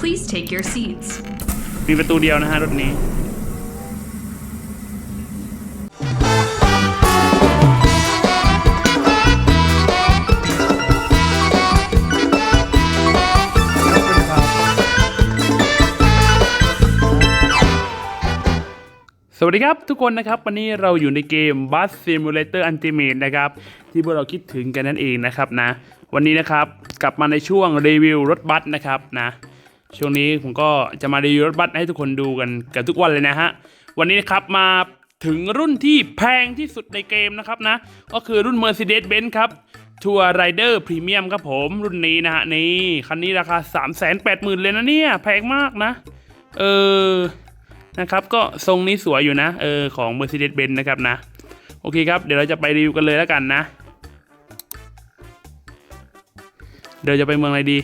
Please take your seats. มีประตูเดียวนะฮะรถนี้ สวัสดีครับทุกคนนะครับ วันนี้เราอยู่ในเกม Bus Simulator Ultimate นะครับ ที่พวกเราคิดถึงกันนั่นเองนะครับนะ วันนี้นะครับ กลับมาในช่วงรีวิวรถบัสนะครับนะ ช่วงนี้ผมก็จะมารีวิวรถบัสให้ทุกคนดูกันกันทุกวันเลยนะฮะ วันนี้นะครับมาถึงรุ่นที่แพงที่สุดในเกมนะครับนะ ก็คือรุ่น Mercedes-Benz ครับทัวร์ไรเดอร์พรีเมียมครับผมรุ่นนี้นะฮะ นี่ คันนี้ราคา 3 8 0 0 0 0 เลยนะเนี่ย แพงมากนะ เออ นะครับก็ทรงนี้สวยอยู่นะ เออ ของ Mercedes-Benz นะครับนะ โอเคครับ เดี๋ยวเราจะไปรีวิวกันเลยแล้วกันนะ เดี๋ยวจะไปเมืองอะไรดี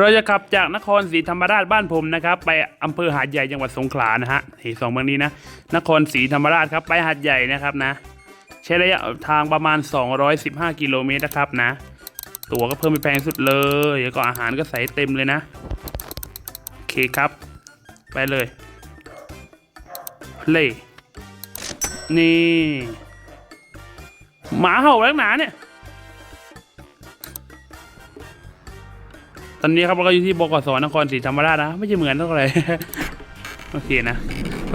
เราจะขับจากนครศรีธรรมราชบ้านผมนะครับ ไปอำเภอหาดใหญ่จังหวัดสงขลานะฮะที่สองเมืองนี้นะนครศรีธรรมราชครับไปหาดใหญ่นะครับนะ ใช้ระยะทางประมาณ 215 กิโลเมตรนะครับนะ ตั๋วก็เพิ่มไปแพงสุดเลยแล้วก็อาหารก็ใส่เต็มเลยนะโอเคครับ ไปเลย play นี่หมาเห่าแล้วหนาเนี่ย ตอนนี้ครับเราก็อยู่ที่บกสนครศรีธรรมราชนะ ไม่ใช่เหมือนเท่าไหร่ โอเคนะ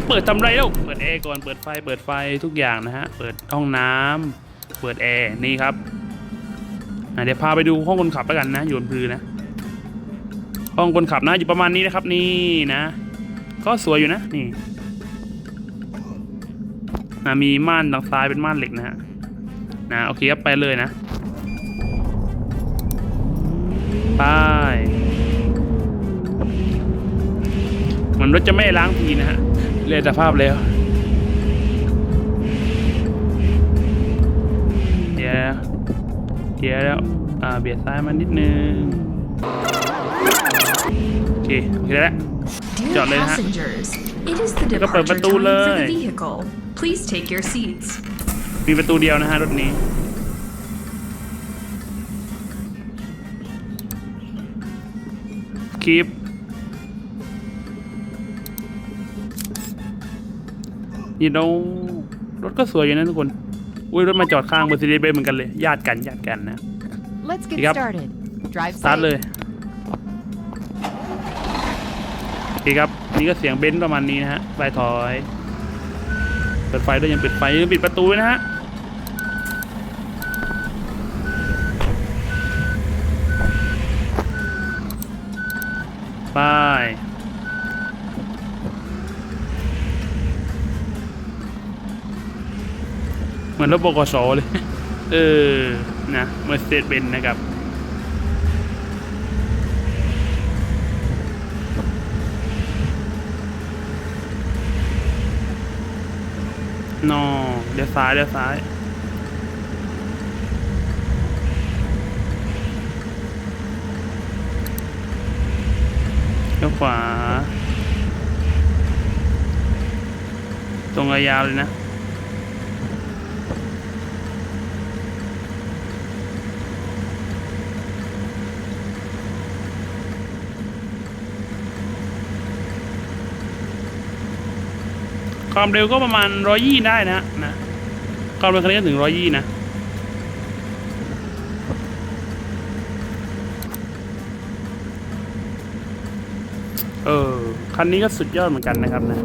เปิดทำไรแล้ว เปิดแอร์ก่อน เปิดไฟ เปิดไฟทุกอย่างนะฮะ เปิดห้องน้ำเปิดแอร์นี่ครับเดี๋ยวพาไปดูห้องคนขับแล้วกันนะ อยู่บนพื้นนะ ห้องคนขับนะ อยู่ประมาณนี้นะครับนี่นะ ก็สวยอยู่นะนี่นะมีม่านทางซ้ายเป็นม่านเหล็กนะฮะนะโอเคครับไปเลยนะ ไปมันรถจะไม่ล้างทีนะฮะเรียนสภาพแล้ว เดี๋ยวเดี๋ยวแล้ว อ่า เบียดซ้ายมานิดนึง โอเคโอเคแล้ว Dear Chọn lên ha. passengers, it is the Có ปิด departure ประตู time เล for ย the vehicle. Please take your seats. มีประตูเดียวนะฮะรถนี้ คลิป นี่น้องรถก็สวยอยู่นะทุกคน อุ้ยรถมาจอดข้างเบอร์ซีเดเบเหมือนกันเลย ญาติกันญาติกันนะ Let's get Yep. started. Drive สตาร์ท safe. เลย โอเคครับ นี่ก็เสียงเบนซ์ประมาณนี้นะฮะ ไปถอย เปิดไฟด้วยยังปิดไฟยังปิดประตูด้วยนะฮะ ไป เหมือนรถบกสเลย เออ นะเมอร์เซเดสเบนนะครับนอเดี๋ยวซ้ายเดี๋ยวซ้าย ลี้ยวขวา ตรงระยาวเลยนะความเร็วก็ประมาณร้อยยี่ได้นะนะความเร็วคันนี้ถึงร้อยยี่นะ เออ คันนี้ก็สุดยอดเหมือนกันนะครับนะ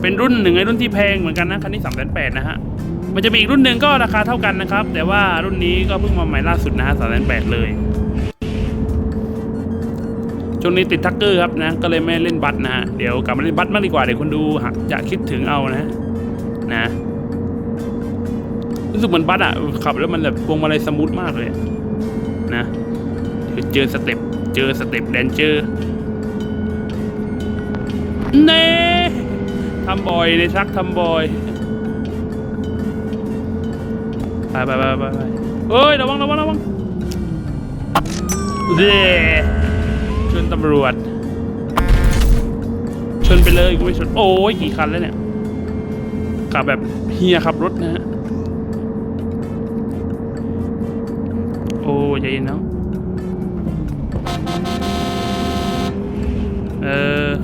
เป็นรุ่นหนึ่งในรุ่นที่แพงเหมือนกันนะ คันนี้สามแสนแปดนะฮะ มันจะมีอีกรุ่นหนึ่งก็ราคาเท่ากันนะครับ แต่ว่ารุ่นนี้ก็เพิ่งมาใหม่ล่าสุดนะฮะสามแสนแปดเลยช่วงนี้ติดทักเกอร์ครับนะ ก็เลยไม่เล่นบัตนะฮะ เดี๋ยวกลับมาเล่นบัตมากดีกว่า เดี๋ยวคนดูจะคิดถึงเอานะนะรู้สึกเหมือนบัตอะขับแล้วมันแบบพวงมาลัยสมูทมากเลยนะเดี๋ยวเจอสเต็ปเจอสเต็ปแดนเจอร์ เน่ทำบ่อยในชักทำบ่อยไปไปไปไปไปเฮ้ยระวังระวังระวังเด้ชนตำรวจ ชนไปเลยกูไม่ชนโอ้ยกี่คันแล้วเนี่ยขับแบบเฮียขับรถนะฮะโอ้ใจเย็นเนาะ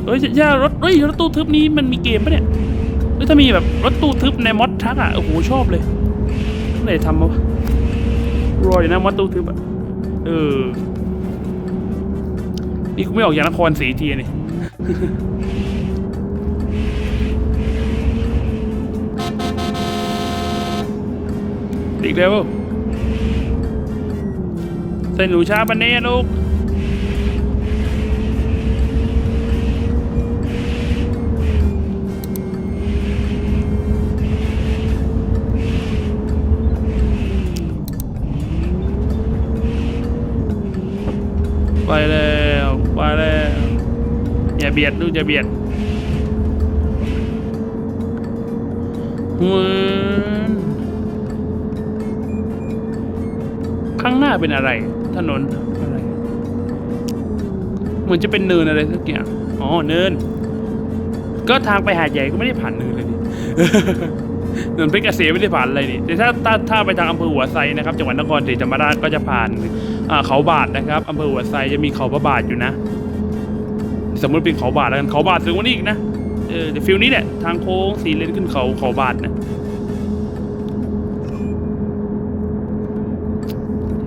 เฮ้ยย่ารถเฮ้ยรถตู้ทึบนี้มันมีเกมปะเนี่ยเฮ้ยถ้ามีแบบรถตู้ทึบในมอดทักอะโอ้โหชอบเลยเมื่อไหร่ทำมาวะรออยู่นะมอดตู้ทึบอะเออนี่กูไม่ออกจากนครศรีทีนี่อีกแล้วใส่หนูช้าปันเน่ลูก ไปแล้วไปแล้วอย่าเบียดลูกอย่าเบียดมือนข้างหน้าเป็นอะไร ถนนอะไรเหมือนจะเป็นเนินอะไรสักอย่างอ๋อเนิน ก็ทางไปหาดใหญ่ก็ไม่ได้ผ่านเนินเลยนี่เนินเพชรเกษมไม่ได้ผ่านอะไรนี่แต่ถ้าถ้าถ้าไปทางอำเภอหัวไซนะครับ จังหวัดนครศรีธรรมราชก็จะผ่าน เขาบาทนะครับอำเภอหัวไซจะมีเขาพระบาทอยู่นะ สมมติเป็นเขาบาทแล้วกันเขาบาทสูงกว่านี้อีกนะเออแต่ฟิลนี้แหละทางโค้งสี่เลนขึ้นเขาเขาบาทนะ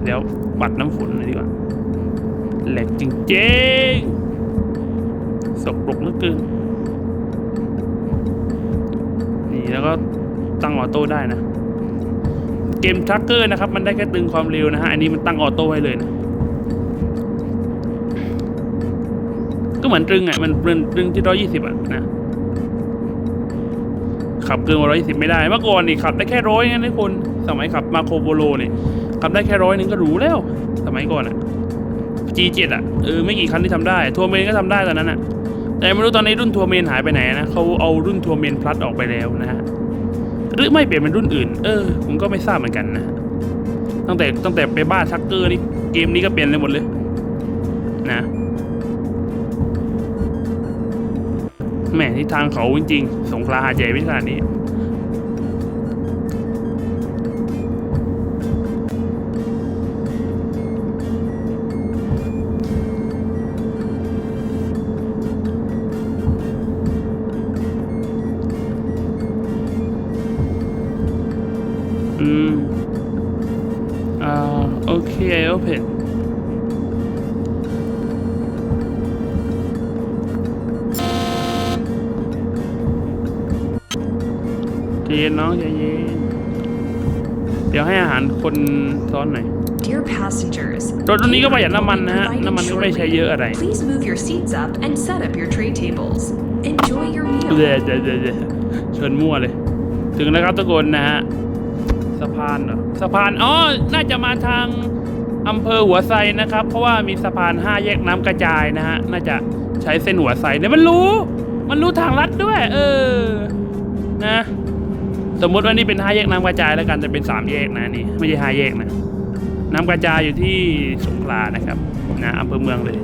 เดี๋ยวปัดน้ำฝนหน่อยดีกว่าแหลกจริงๆสกปรกเหลือเกินนี่แล้วก็ตั้งออโต้ได้นะ เกมทรัคเกอร์นะครับ มันได้แค่ตึงความเร็วนะฮะ อันนี้มันตั้งออโต้ไว้เลยนะ ก็เหมือนตรึงอะ มันเป็นตรึงที่ร้อยี่สิบอะนะ ขับเกินร้อยยี่สิบไม่ได้ เมื่อก่อนนี่ขับได้แค่ร้อยงั้นทุกคน สมัยขับมาโคโบโลเนี่ยขับได้แค่ร้อยนึงก็หรู้แล้ว สมัยก่อนอะ G7 อะ เออ ไม่กี่คันที่ทำได้ ทัวร์เมนก็ทำได้ตอนนั้นอะ แต่ไม่รู้ตอนนี้รุ่นทัวร์เมนหายไปไหนนะเขาเอารุ่นทัวร์เมนพลัสออกไปแล้วนะฮะ รือไม่เปลี่ยนเป็นรุ่นอื่น เออผมก็ไม่ทราบเหมือนกันนะตั้งแต่ตั้งแต่ไปบ้านชักเกอร์นี่เกมนี้ก็เปลี่ยนเลยหมดเลยนะแม่ที่ทางเขาจริงๆ สงขลาหาดใหญ่ไม่ขนาดนี้ ย็นน้องใจเย็นเดี๋ยวให้อาหารคนซ้อนหน่อย Dear passengers, รถรุ่นนี้ก็ประหยัด catering น้ำมันนะฮะ will be provided น้ำมันก็ไม่ใช้เยอะอะไร shortly. Please move your seats up and set up your tray tables. Enjoy your เดี๋ยว meal. เดี๋ยวเดี๋ยวเดี๋ยวเชิญมั่วเลย ถึงแล้วครับทุกคนนะฮะสะพานเหรอสะพานอ๋อน่าจะมาทางอำเภอหัวไซนะครับ เพราะว่ามีสะพานห้าแยกน้ำกระจายนะฮะน่าจะใช้เส้นหัวไซเนี่ยมันรู้ มันรู้ทางลัดด้วย เออนะ สมมติว่านี่เป็นห้าแยกน้ำกระจายแล้วกันแต่เป็นสามแยกนะนี่ไม่ใช่ห้าแยกนะน้ำกระจายอยู่ที่สงขลานะครับนะอำเภอเมืองเลย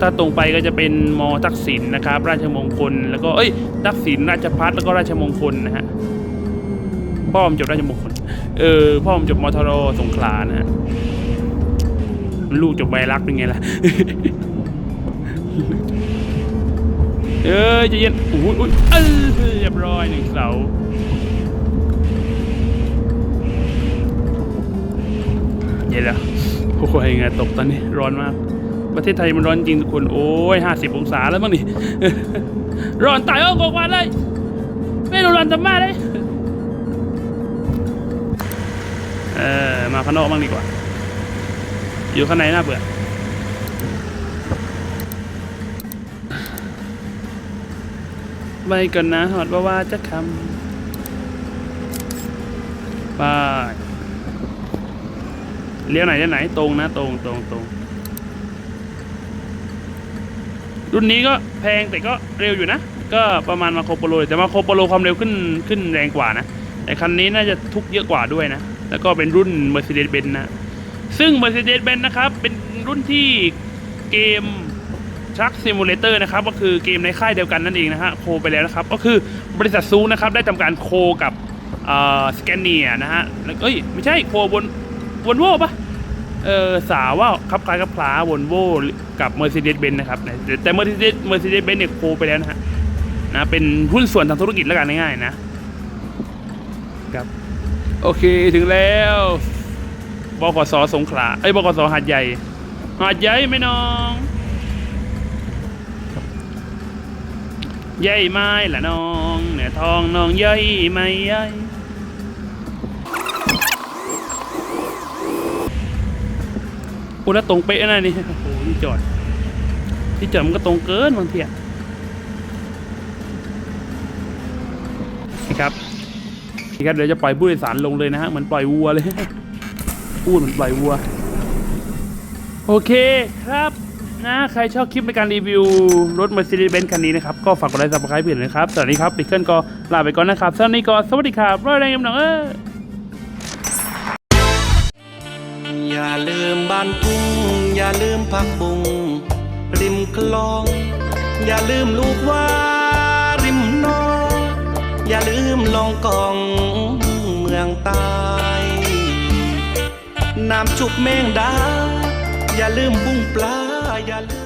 ถ้าตรงไปก็จะเป็นมอทักษิณนะครับ ราชมงคลแล้วก็เอ้ยทักษิณราชพัฒแล้วก็ราชมงคลนะฮะพ่อผมจบราชมงคลเออพ่อผมจบมทรสงขลานะฮะลูกจบใบรักเป็นไงล่ะเออใจะเย็นอุ้ยอุ้ยเออเรียบร้อยหนึ่งเสา ย็นแล้วโอ้ยไงตกตอนนี้ร้อนมาก ประเทศไทยมันร้อนจริงทุกคน โอ้ยห้าสิบองศาแล้วมั้งนี่ ร้อนตายเออกว่าเลย ไม่รู้ร้อนจะมาเลย เออมาข้างนอกบ้างดีกว่า อยู่ข้างในน่าเบื่อไปก่อนนะหอดว่าว่าจะคำไป เลี้ยวไหนเลี้ยวไหนตรงนะ ตรงตรงตรงรุ่นนี้ก็แพงแต่ก็เร็วอยู่นะ ก็ประมาณมาโคโปโลแต่มาโคโปโลความเร็วขึ้นขึ้นแรงกว่านะแต่คันนี้น่าจะทุกเยอะกว่าด้วยนะ แล้วก็เป็นรุ่น Mercedes-Benz นะ ซึ่ง Mercedes-Benz นะครับ เป็นรุ่นที่เกม Truck Simulator นะครับ ก็คือเกมในค่ายเดียวกันนั่นเองนะฮะโคไปแล้วนะครับ ก็คือบริษัทซูนะครับ ได้ทำการโคกับสแกนเนียนะฮะแล้วเอ้ย ไม่ใช่โคบน วนโว่ปะเออสาวว่าคับคล้ายคับคล้าวอลโวกับ Mercedes-Benz นะครับแต่แต่ Mercedes Mercedes-Benz เนี่ยโคไปแล้วนะฮะนะเป็นหุ้นส่วนทางธุรกิจแล้วกันง่ายๆนะครับโอเคถึงแล้วบกสสงขลาไอ้ยบกสหาดใหญ่ หาดใหญ่ไหมน้องใหญ่ไม้ละน้อง เหนือทองน้องใหญ่ไหม่ใหญ่ โอ้แล้วตรงเป๊ะนะนี่โอ้โหที่จอด ที่จอดมันก็ตรงเกินบางทีอะนี่ครับนี่ครับเดี๋ยวจะปล่อยผู้โดยสารลงเลยนะฮะเหมือนปล่อยวัวเลย พูดเหมือนปล่อยวัว โอเคครับนะใครชอบคลิปในการรีวิวรถ Mercedes-Benz คันนี้นะครับ ก็ฝากกดไลค์ซับสไครป์เพื่อนนะครับสวัสดีครับปิกเกิลก็ลาไปก่อนนะครับสวัสดีก่อนสวัสดีครับรอยแรงกำลังเออานทุ่งอย่าลืมพักบุง ริมคลอง อย่าลืมลูกว่าริมนอง อย่าลืมลองกองเมืองใต้น้ำชุบแมงดา อย่าลืมบุ้งปลาอย่าลืม